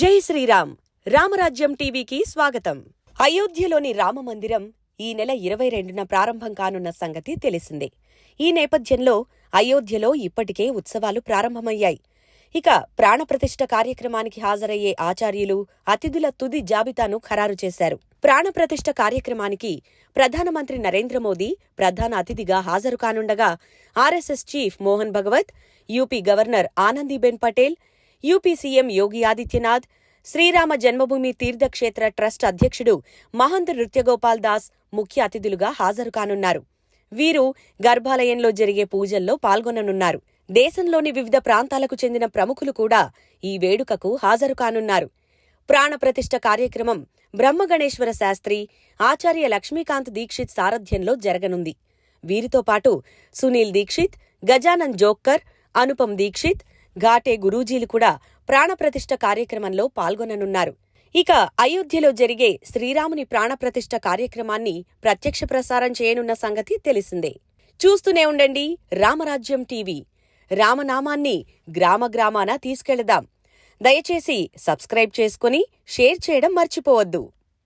జై శ్రీరామ్. రామరాజ్యం టీవీకి స్వాగతం. అయోధ్యలోని రామ మందిరం ఈ నెల ఇరవై రెండున ప్రారంభం కానున్న సంగతి తెలిసిందే. ఈ నేపథ్యంలో అయోధ్యలో ఇప్పటికే ఉత్సవాలు ప్రారంభమయ్యాయి. ఇక ప్రాణప్రతిష్ఠ కార్యక్రమానికి హాజరయ్యే ఆచార్యులు అతిథుల తుది జాబితాను ఖరారు చేశారు. ప్రాణప్రతిష్ఠ కార్యక్రమానికి ప్రధానమంత్రి నరేంద్ర మోదీ ప్రధాన అతిథిగా హాజరు కానుండగా RSS chief Mohan Bhagwat UP governor Anandiben Patel UP CM Yogi Adityanath Shri Ram Janmabhoomi Teerth Kshetra trust అధ్యక్షుడు మహంత్ నృత్యగోపాల్ దాస్ ముఖ్య అతిథులుగా హాజరు కానున్నారు వీరు గర్భాలయంలో జరిగే పూజల్లో పాల్గొననున్నారు. దేశంలోని వివిధ ప్రాంతాలకు చెందిన ప్రముఖులు కూడా ఈ వేడుకకు హాజరు కానున్నారు ప్రాణప్రతిష్ఠ కార్యక్రమం బ్రహ్మగణేశ్వర శాస్త్రి ఆచార్య లక్ష్మీకాంత్ దీక్షిత్ సారథ్యంలో జరగనుంది. వీరితో పాటు సునీల్ దీక్షిత్ గజానన్ జోక్కర్ అనుపం దీక్షిత్ ఘాటే గురూజీలు కూడా ప్రాణప్రతిష్ఠ కార్యక్రమంలో పాల్గొననున్నారు. ఇక అయోధ్యలో జరిగే శ్రీరాముని ప్రాణప్రతిష్ఠ కార్యక్రమాన్ని ప్రత్యక్ష ప్రసారం చేయనున్న సంగతి తెలిసిందే. చూస్తూనే ఉండండి రామరాజ్యం టీవీ. రామనామాన్ని గ్రామ గ్రామాన తీసుకెళదాం. దయచేసి సబ్స్క్రైబ్ చేసుకుని షేర్ చేయడం మర్చిపోవద్దు.